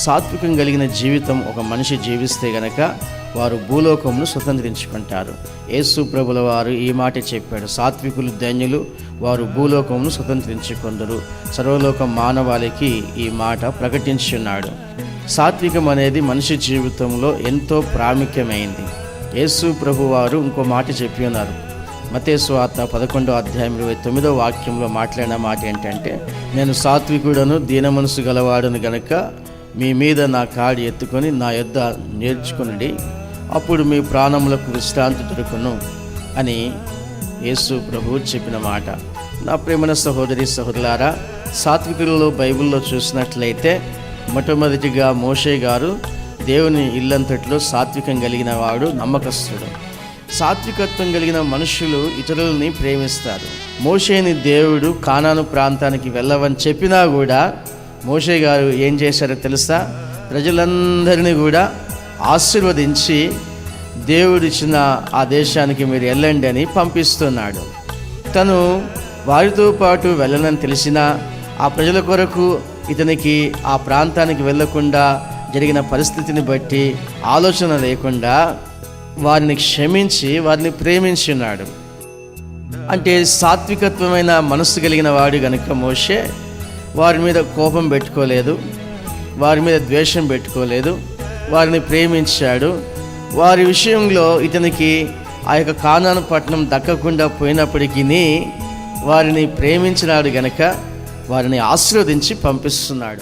సాత్వికం కలిగిన జీవితం ఒక మనిషి జీవిస్తే గనక వారు భూలోకమును స్వతంత్రించుకుంటారు. యేసు ప్రభుల వారు ఈ మాట చెప్పాడు. సాత్వికులు ధన్యులు వారు భూలోకమును స్వతంత్రించుకుందరు. సర్వలోక మానవాళికి ఈ మాట ప్రకటించున్నాడు. సాత్వికం అనేది మనిషి జీవితంలో ఎంతో ప్రాముఖ్యమైంది. యేసు ప్రభు వారు ఇంకో మాట చెప్పి ఉన్నారు. మతేసు ఆత్మ పదకొండో అధ్యాయం ఇరవై తొమ్మిదో వాక్యంలో మాట్లాడిన మాట ఏంటంటే నేను సాత్వికుడను దీన మనసు గలవాడను గనక మీ మీద నా కాడి ఎత్తుకొని నా యొద్ద నేర్చుకునండి. అప్పుడు మీ ప్రాణములకు విశ్రాంతి దొరుకును అని యేసు ప్రభు చెప్పిన మాట. నా ప్రేమన సహోదరి సహోదరులారా సాత్వికులలో బైబిల్లో చూసినట్లయితే మొట్టమొదటిగా మోషే గారు దేవుని ఇల్లంతట్లో సాత్వికం కలిగిన వాడు నమ్మకస్తుడు. సాత్వికత్వం కలిగిన మనుషులు ఇతరులని ప్రేమిస్తారు. మోషేని దేవుడు కానాను ప్రాంతానికి వెళ్ళవని చెప్పినా కూడా మోషే గారు ఏం చేశారో తెలుసా? ప్రజలందరినీ కూడా ఆశీర్వదించి దేవుడిచ్చిన ఆ దేశానికి మీరు వెళ్ళండి అని పంపిస్తున్నాడు. తను వారితో పాటు వెళ్ళనని తెలిసినా ఆ ప్రజల కొరకు ఇతనికి ఆ ప్రాంతానికి వెళ్ళకుండా జరిగిన పరిస్థితిని బట్టి ఆలోచన లేకుండా వారిని క్షమించి వారిని ప్రేమించున్నాడు అంటే సాత్వికత్వమైన మనస్సు కలిగిన వాడు గనుక మోషే వారి మీద కోపం పెట్టుకోలేదు వారి మీద ద్వేషం పెట్టుకోలేదు వారిని ప్రేమించాడు. వారి విషయంలో ఇతనికి ఆ యొక్క కానాను పట్టణం దక్కకుండా పోయినప్పటికీ వారిని ప్రేమించినాడు గనక వారిని ఆశీర్వదించి పంపిస్తున్నాడు.